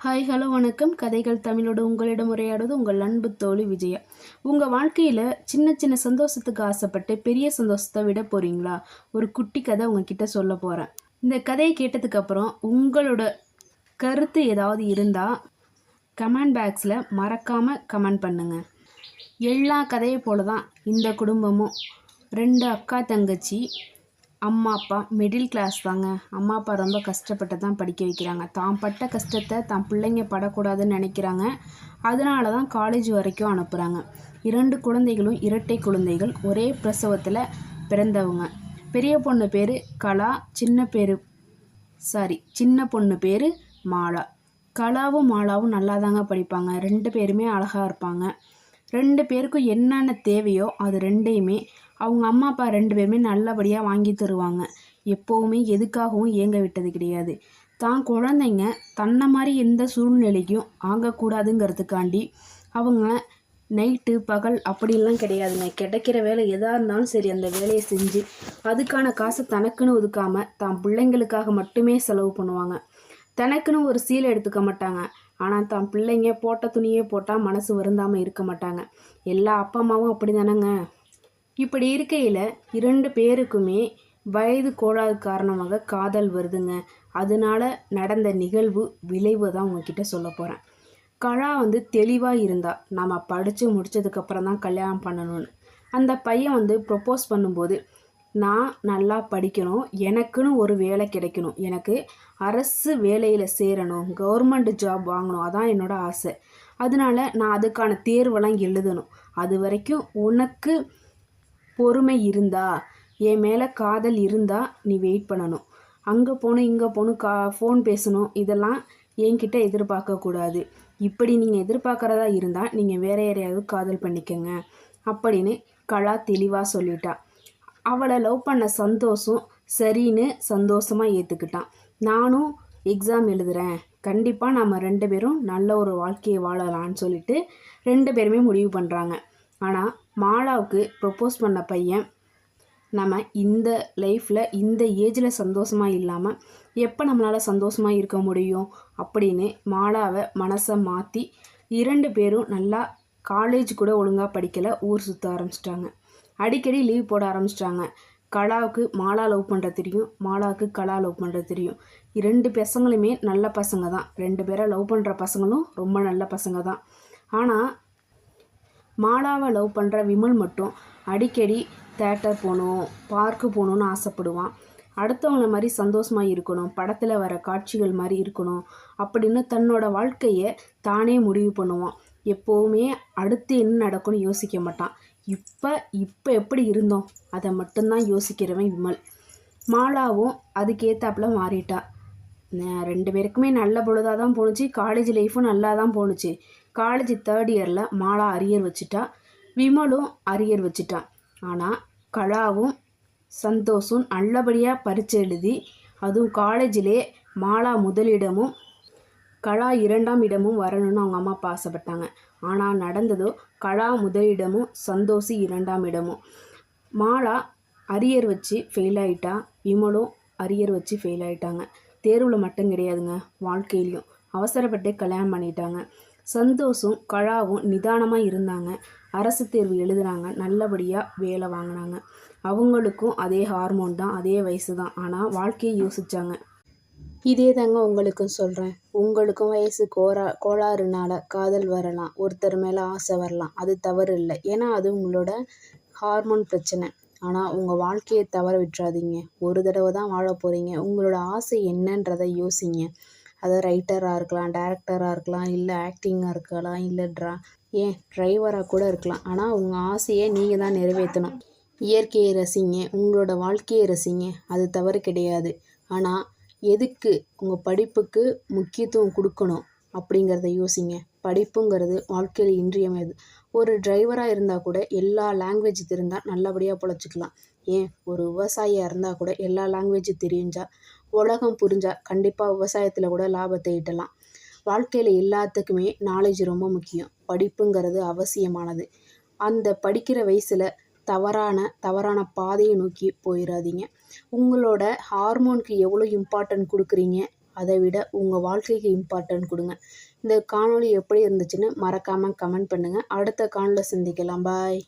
Hi hello வணக்கம். கதைகள் தமிழோடு உங்களிடம் உரையாடுவது உங்கள் அன்பு தோழி விஜயா. உங்கள் வாழ்க்கையில் சின்ன சின்ன சந்தோஷத்துக்கு ஆசைப்பட்டு பெரிய சந்தோஷத்தை விட போகிறீங்களா ஒரு குட்டி கதை உங்ககிட்ட சொல்ல போகிறேன் இந்த கதையை கேட்டதுக்கப்புறம் உங்களோட கருத்து ஏதாவது இருந்தால் கமெண்ட் பாக்ஸில் மறக்காமல் கமெண்ட் பண்ணுங்கள் எல்லா கதையை போல தான் இந்த குடும்பமும் ரெண்டு அக்கா தங்கச்சி அம்மா அப்பா மிடில் கிளாஸ் தாங்க. அம்மா அப்பா ரொம்ப கஷ்டப்பட்டு தான் படிக்க வைக்கிறாங்க. தான் பட்ட கஷ்டத்தை தான் பிள்ளைங்க படக்கூடாதுன்னு நினைக்கிறாங்க. அதனால தான் காலேஜ் வரைக்கும் அனுப்புகிறாங்க இரண்டு குழந்தைகளும் இரட்டை குழந்தைகள் ஒரே பிரசவத்தில் பிறந்தவங்க. பெரிய பொண்ணு பேர் கலா சின்ன பேர் சாரி சின்ன பொண்ணு பேர் மாலா. கலாவும் மாலாவும் நல்லா தாங்க படிப்பாங்க. ரெண்டு பேருமே அழகாக இருப்பாங்க. ரெண்டு பேருக்கும் என்னென்ன தேவையோ அது ரெண்டையுமே அவங்க அம்மா அப்பா ரெண்டு பேருமே நல்லபடியாக வாங்கி தருவாங்க. எப்போவுமே எதுக்காகவும் ஏங்க விட்டது கிடையாது. தான் குழந்தைங்க தன்னை மாதிரி எந்த சூழ்நிலைக்கும் ஆகக்கூடாதுங்கிறதுக்காண்டி அவங்க நைட்டு பகல் அப்படிலாம் கிடையாதுங்க கிடைக்கிற வேலை எதாக இருந்தாலும் சரி அந்த வேலையை செஞ்சு அதுக்கான காசை தனக்குன்னு ஒதுக்காமல் தான் பிள்ளைங்களுக்காக மட்டுமே செலவு பண்ணுவாங்க. தனக்குன்னு ஒரு சீலை எடுத்துக்க மாட்டாங்க. ஆனால் தான் பிள்ளைங்க போட்ட துணியே போட்டால் மனசு வருந்தாமல் இருக்க மாட்டாங்க. எல்லா அப்பா அம்மாவும் அப்படி தானேங்க இப்படி இருக்கையில் இரண்டு பேருக்குமே வயது கோளாறு காரணமாக காதல் வருதுங்க. அதனால நடந்த நிகழ்வு விளைவு தான் உங்ககிட்ட சொல்ல போகிறேன் கலா வந்து தெளிவாக இருந்தா நம்ம படித்து முடித்ததுக்கப்புறம் தான் கல்யாணம் பண்ணணும்னு. அந்த பையன் வந்து ப்ரொப்போஸ் பண்ணும்போது நான் நல்லா படிக்கணும். எனக்குன்னு ஒரு வேலை கிடைக்கணும். எனக்கு அரசு வேலையில் சேரணும். கவர்மெண்ட் ஜாப் வாங்கணும். அதான் என்னோட ஆசை. அதனால நான் அதுக்கான தேர்வெல்லாம் எழுதணும். அது வரைக்கும் உனக்கு பொறுமை இருந்தா என் மேலே காதல் இருந்தா நீ வெயிட் பண்ணணும். அங்கே போகணும் இங்கே போகணும் கா ஃபோன் பேசணும் இதெல்லாம் என்கிட்ட எதிர்பார்க்கக்கூடாது இப்படி நீங்கள் எதிர்பார்க்குறதா இருந்தால் நீங்கள் வேற யாரையாவது காதல் பண்ணிக்கோங்க அப்படின்னு கலா தெளிவாக சொல்லிட்டா. அவளை லவ் பண்ண சந்தோஷம் சரின்னு சந்தோஷமாக ஏற்றுக்கிட்டான் நானும் எக்ஸாம் எழுதுகிறேன் கண்டிப்பாக நம்ம ரெண்டு பேரும் நல்ல ஒரு வாழ்க்கையை வாழலாம்னு சொல்லிட்டு ரெண்டு பேருமே முடிவு பண்ணுறாங்க ஆனால் மாலாவுக்கு ப்ரொப்போஸ் பண்ண பையன். நம்ம இந்த லைஃப்பில் இந்த ஏஜில் சந்தோஷமாக இல்லாமல் எப்போ நம்மளால் சந்தோஷமாக இருக்க முடியும் அப்படின்னு மாலாவை மனசை மாற்றி இரண்டு பேரும் நல்லா காலேஜ் கூட ஒழுங்காக படிக்கலை ஊர் சுற்ற ஆரம்பிச்சிட்டாங்க. அடிக்கடி லீவ் போட ஆரம்பிச்சிட்டாங்க. கலாவுக்கு மாலா லவ் பண்ணுறது தெரியும் மாலாவுக்கு கலா லவ் பண்ணுறது தெரியும். இரண்டு பசங்களுமே நல்ல பசங்க தான். ரெண்டு பேரை லவ் பண்ணுற பசங்களும் ரொம்ப நல்ல பசங்க தான். ஆனால் மாலாவை லவ் பண்ணுற விமல் மட்டும் அடிக்கடி தேட்டர் போகணும் பார்க்கு போகணுன்னு ஆசைப்படுவான். அடுத்தவங்கள மாதிரி சந்தோஷமாக இருக்கணும் படத்தில் வர காட்சிகள் மாதிரி இருக்கணும் அப்படின்னு தன்னோட வாழ்க்கையை தானே முடிவு பண்ணுவான். எப்போவுமே அடுத்து என்ன நடக்கும்னு யோசிக்க மாட்டான். இப்போ இப்போ எப்படி இருந்தோம்? அதை மட்டும்தான் யோசிக்கிறவன் விமல். மாலாவும் அதுக்கேற்றாப்புல மாறிட்டா. ரெண்டு பேருக்குமே நல்ல பொழுதாக தான் போணுச்சு காலேஜ் லைஃப்பும் நல்லா தான் போணுச்சு. காலேஜ் தேர்ட் இயரில் மாலா அரியர் வச்சுட்டா விமலும் அரியர் வச்சுட்டான் ஆனால் கலாவும் சந்தோஷும் நல்லபடியாக பரிச்சை எழுதி அதுவும் காலேஜிலே மாலா முதலிடமும் கலா இரண்டாம் இடமும் வரணும்னு அவங்க அம்மா அப்பா ஆசைப்பட்டாங்க. ஆனால் நடந்ததோ கலா முதலிடமும் சந்தோஷி இரண்டாம் இடமும். மாலா அரியர் வச்சு ஃபெயில் ஆகிட்டா விமலும் அரியர் வச்சு ஃபெயில் ஆகிட்டாங்க தேர்வில் மட்டும் கிடையாதுங்க வாழ்க்கையிலையும். அவசரப்பட்டு கல்யாணம் பண்ணிட்டாங்க. சந்தோஷம் கழாவும் நிதானமாக இருந்தாங்க. அரசு தேர்வு எழுதுனாங்க நல்லபடியாக வேலை வாங்கினாங்க அவங்களுக்கும் அதே ஹார்மோன் தான் அதே வயசு தான். ஆனால் வாழ்க்கையை யோசித்தாங்க இதே தாங்க உங்களுக்கும் சொல்கிறேன் உங்களுக்கும் வயசு கோரா கோளாறுனால காதல் வரலாம். ஒருத்தர் மேலே ஆசை வரலாம். அது தவறு இல்லை. ஏன்னா அது உங்களோட ஹார்மோன் பிரச்சனை. ஆனால் உங்கள் வாழ்க்கையை தவற விட்டுறாதீங்க. ஒரு தடவை தான் வாழ போகிறீங்க உங்களோட ஆசை என்னன்றதை யோசிங்க. அது ரைட்டராக இருக்கலாம் டேரக்டராக இருக்கலாம் இல்லை ஆக்டிங்காக இருக்கலாம் இல்லை ட்ரா ஏன் டிரைவராக கூட இருக்கலாம். ஆனால் உங்கள் ஆசையை நீங்கள் தான் நிறைவேற்றணும். இயற்கையை ரசிங்க உங்களோட வாழ்க்கையை ரசிங்க. அது தவறு கிடையாது. ஆனால் எதுக்கு உங்கள் படிப்புக்கு முக்கியத்துவம் கொடுக்கணும் அப்படிங்கிறத யோசிங்க. படிப்புங்கிறது வாழ்க்கையில் இன்றியமையாது. ஒரு டிரைவராக இருந்தால் கூட எல்லா லாங்குவேஜ் தெரிந்தால் நல்லபடியாக பொழைச்சிக்கலாம். ஏன்? ஒரு விவசாயியாக இருந்தால் கூட எல்லா லாங்குவேஜும் தெரிஞ்சால் உலகம் புரிஞ்சால் கண்டிப்பாக விவசாயத்தில் கூட லாபத்தை ஈட்டலாம். வாழ்க்கையில் எல்லாத்துக்குமே நாலேஜ் ரொம்ப முக்கியம். படிப்புங்கிறது அவசியமானது. அந்த படிக்கிற வயசில் தவறான தவறான பாதையை நோக்கி போயிடாதீங்க உங்களோட ஹார்மோனுக்கு எவ்வளோ இம்பார்ட்டன்ட் கொடுக்குறீங்க அதை விட உங்கள் வாழ்க்கைக்கு இம்பார்ட்டன்ட் கொடுங்க. இந்த காணொளி எப்படி இருந்துச்சுன்னு மறக்காமல் கமெண்ட் பண்ணுங்கள் அடுத்த காணொலியில் சந்திக்கலாம். பாய்